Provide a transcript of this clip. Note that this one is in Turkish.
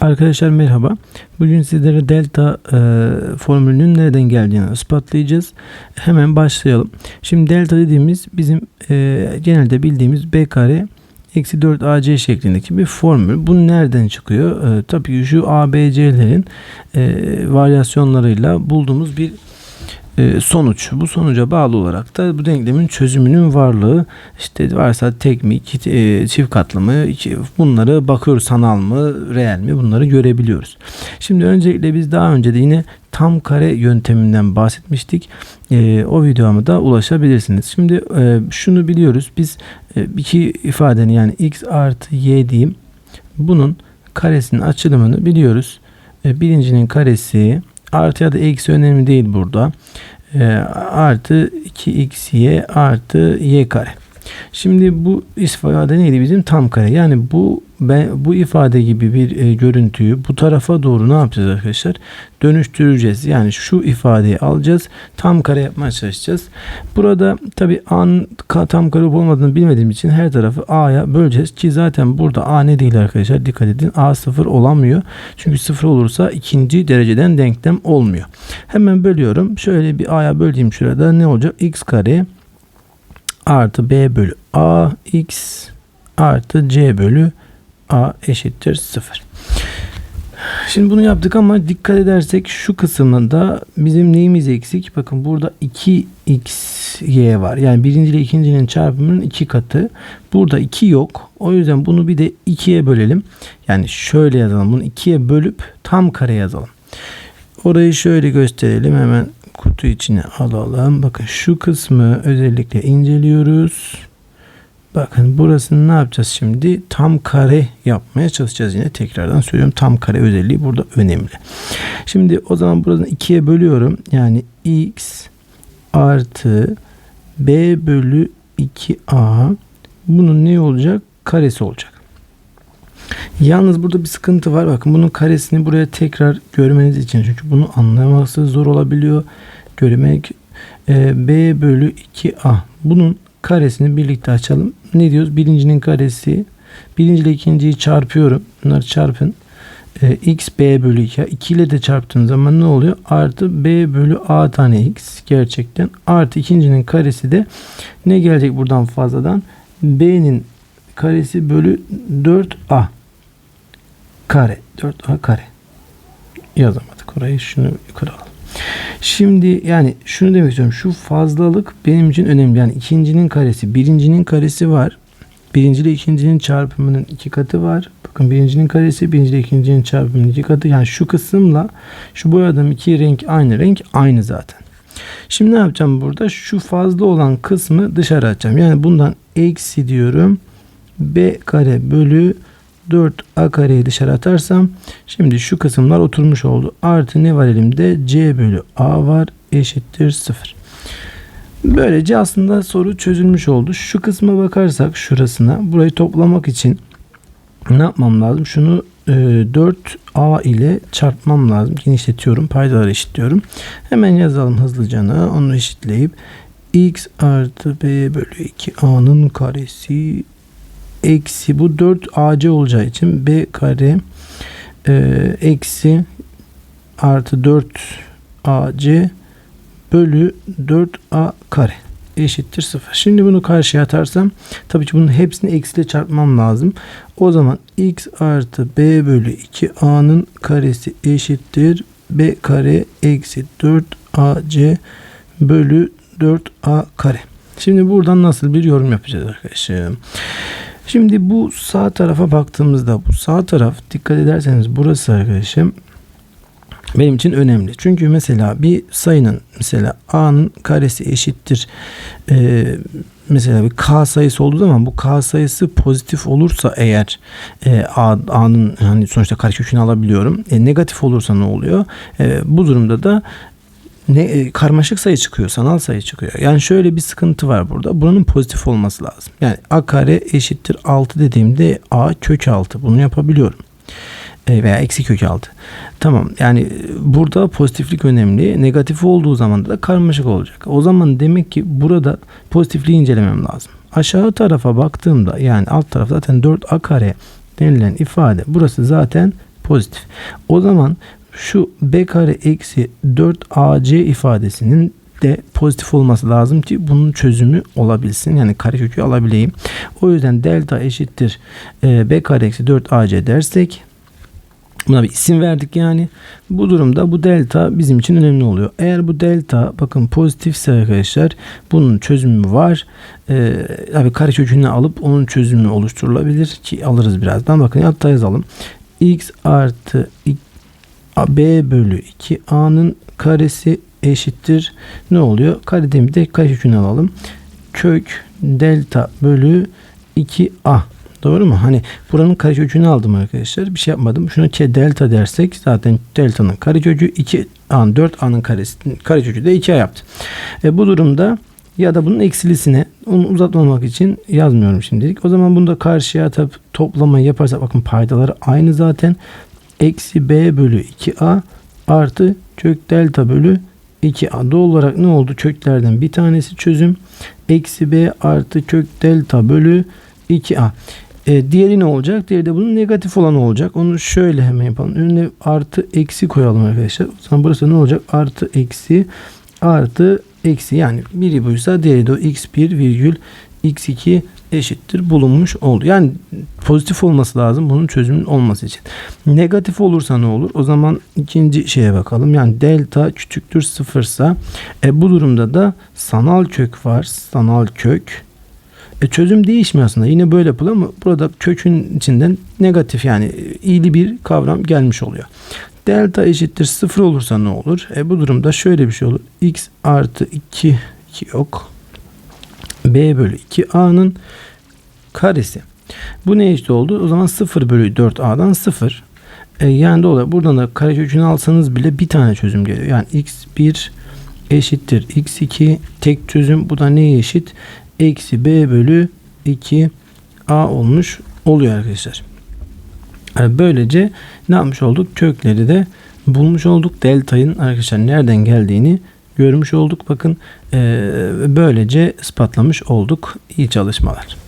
Arkadaşlar merhaba. Bugün sizlere delta e, formülünün nereden geldiğini ispatlayacağız. Hemen başlayalım. Şimdi delta dediğimiz bizim e, genelde bildiğimiz b kare eksi 4 ac şeklindeki bir formül. Bu nereden çıkıyor? E, tabii ki şu abc'lerin e, varyasyonlarıyla bulduğumuz bir sonuç. Bu sonuca bağlı olarak da bu denklemin çözümünün varlığı işte varsa tek mi, e, çift katlı mı bunları bakıyoruz sanal mı, reel mi bunları görebiliyoruz. Şimdi öncelikle biz daha önce de yine tam kare yönteminden bahsetmiştik. E, o videoma da ulaşabilirsiniz. Şimdi e, şunu biliyoruz. Biz e, iki ifadenin yani x artı y diyeyim. Bunun karesinin açılımını biliyoruz. E, birincinin karesi artı ya da eksi önemli değil burada. E, artı 2xy artı y kare. Şimdi bu ifade neydi bizim tam kare. Yani bu ben bu ifade gibi bir e, görüntüyü bu tarafa doğru ne yapacağız arkadaşlar? Dönüştüreceğiz. Yani şu ifadeyi alacağız. Tam kare yapmaya çalışacağız. Burada tabi a'nın tam kare olmadığını bilmediğim için her tarafı a'ya böleceğiz. Ki zaten burada a ne değil arkadaşlar. Dikkat edin. a sıfır olamıyor. Çünkü sıfır olursa ikinci dereceden denklem olmuyor. Hemen bölüyorum. Şöyle bir a'ya böldüğüm şurada ne olacak? x kare artı b bölü a x artı c bölü a eşittir 0. Şimdi bunu yaptık ama dikkat edersek şu kısmında bizim neyimiz eksik? Bakın burada 2xy var. Yani birinci ile ikincinin çarpımının iki katı. Burada 2 yok. O yüzden bunu bir de 2'ye bölelim. Yani şöyle yazalım. Bunu 2'ye bölüp tam kare yazalım. Orayı şöyle gösterelim. Hemen kutu içine alalım. Bakın şu kısmı özellikle inceliyoruz. Bakın burasını ne yapacağız şimdi? Tam kare yapmaya çalışacağız yine. Tekrardan söylüyorum. Tam kare özelliği burada önemli. Şimdi o zaman buradan ikiye bölüyorum. Yani x artı b bölü 2a bunun ne olacak? Karesi olacak. Yalnız burada bir sıkıntı var. Bakın bunun karesini buraya tekrar görmeniz için. Çünkü bunu anlaması zor olabiliyor. Görmek e, b bölü 2a. Bunun karesini birlikte açalım. Ne diyoruz? Birincinin karesi. Birinci ile ikinciyi çarpıyorum. Bunları çarpın. E, x b bölü 2. 2 ile de çarptığın zaman ne oluyor? Artı b bölü a tane x. Gerçekten. Artı ikincinin karesi de ne gelecek buradan fazladan? b'nin karesi bölü 4a kare. 4a kare. Yazamadık orayı. Şunu yukarı alalım. Şimdi yani şunu demek istiyorum. Şu fazlalık benim için önemli. Yani ikincinin karesi, birincinin karesi var. Birinci ile ikincinin çarpımının iki katı var. Bakın birincinin karesi, birinci ile ikincinin çarpımının iki katı. Yani şu kısımla şu boyadığım iki renk aynı renk aynı zaten. Şimdi ne yapacağım burada? Şu fazla olan kısmı dışarı atacağım. Yani bundan eksi diyorum. B kare bölü 4a kareyi dışarı atarsam şimdi şu kısımlar oturmuş oldu. Artı ne var elimde? c bölü a var eşittir 0. Böylece aslında soru çözülmüş oldu. Şu kısma bakarsak şurasına burayı toplamak için ne yapmam lazım? Şunu e, 4a ile çarpmam lazım. Genişletiyorum. Paydaları eşitliyorum. Hemen yazalım hızlıca. Onu eşitleyip x artı b bölü 2a'nın karesi eksi bu 4 AC olacağı için B kare e, eksi artı 4 AC bölü 4A kare eşittir 0. Şimdi bunu karşıya atarsam tabii ki bunun hepsini eksiyle çarpmam lazım. O zaman x artı b bölü 2a'nın karesi eşittir b kare eksi 4ac bölü 4a kare. Şimdi buradan nasıl bir yorum yapacağız arkadaşlar? Şimdi bu sağ tarafa baktığımızda bu sağ taraf dikkat ederseniz burası arkadaşım benim için önemli. Çünkü mesela bir sayının mesela a'nın karesi eşittir e, mesela bir k sayısı olduğu zaman bu k sayısı pozitif olursa eğer e, a'nın yani sonuçta karekökünü alabiliyorum. E, negatif olursa ne oluyor? E, bu durumda da ne e, karmaşık sayı çıkıyor, sanal sayı çıkıyor. Yani şöyle bir sıkıntı var burada. Buranın pozitif olması lazım. Yani a kare eşittir 6 dediğimde a kök 6. Bunu yapabiliyorum. E, veya eksi kök 6. Tamam yani e, burada pozitiflik önemli. Negatif olduğu zaman da karmaşık olacak. O zaman demek ki burada pozitifliği incelemem lazım. Aşağı tarafa baktığımda yani alt taraf zaten 4a kare denilen ifade burası zaten pozitif. O zaman şu b kare eksi 4ac ifadesinin de pozitif olması lazım ki bunun çözümü olabilsin. Yani karekökü alabileyim. O yüzden delta eşittir e, b kare eksi 4ac dersek Buna bir isim verdik yani. Bu durumda bu delta bizim için önemli oluyor. Eğer bu delta bakın pozitifse arkadaşlar bunun çözümü var. Ee, tabii kare kökünü alıp onun çözümü oluşturulabilir ki alırız birazdan. Bakın hatta yazalım. x artı b bölü 2a'nın karesi eşittir. Ne oluyor? Kare dediğimizde kare kökünü alalım. Kök delta bölü 2a. Doğru mu? Hani buranın karekökünü aldım arkadaşlar. Bir şey yapmadım. Şunu k delta dersek zaten delta'nın karekökü 2 a 4 a'nın karesi karekökü de 2a yaptı. E, bu durumda ya da bunun eksilisine onu uzatmamak için yazmıyorum şimdilik. O zaman bunu da karşıya atıp toplamayı yaparsak bakın paydaları aynı zaten. Eksi b bölü 2a artı kök delta bölü 2a. Doğal olarak ne oldu? Köklerden bir tanesi çözüm. Eksi b artı kök delta bölü 2a. E, diğeri ne olacak? Diğeri de bunun negatif olan olacak. Onu şöyle hemen yapalım. Önüne artı eksi koyalım arkadaşlar. O zaman burası ne olacak? Artı eksi artı eksi. Yani biri buysa diğeri de o x1 virgül x2 eşittir bulunmuş oldu. Yani pozitif olması lazım bunun çözümün olması için. Negatif olursa ne olur? O zaman ikinci şeye bakalım. Yani delta küçüktür sıfırsa e, bu durumda da sanal kök var. Sanal kök e çözüm değişmiyor aslında. Yine böyle yapılıyor ama burada kökün içinden negatif yani iyili bir kavram gelmiş oluyor. Delta eşittir 0 olursa ne olur? E bu durumda şöyle bir şey olur. x artı 2, 2 yok. B bölü 2a'nın karesi. Bu ne eşit oldu? O zaman 0 bölü 4a'dan 0. E yani dolayı buradan da karekökünü alsanız bile bir tane çözüm geliyor. Yani x1 eşittir x2 tek çözüm. Bu da neye eşit? eksi b bölü 2 a olmuş oluyor arkadaşlar. Yani böylece ne yapmış olduk? Kökleri de bulmuş olduk. Delta'nın arkadaşlar nereden geldiğini görmüş olduk. Bakın böylece ispatlamış olduk. İyi çalışmalar.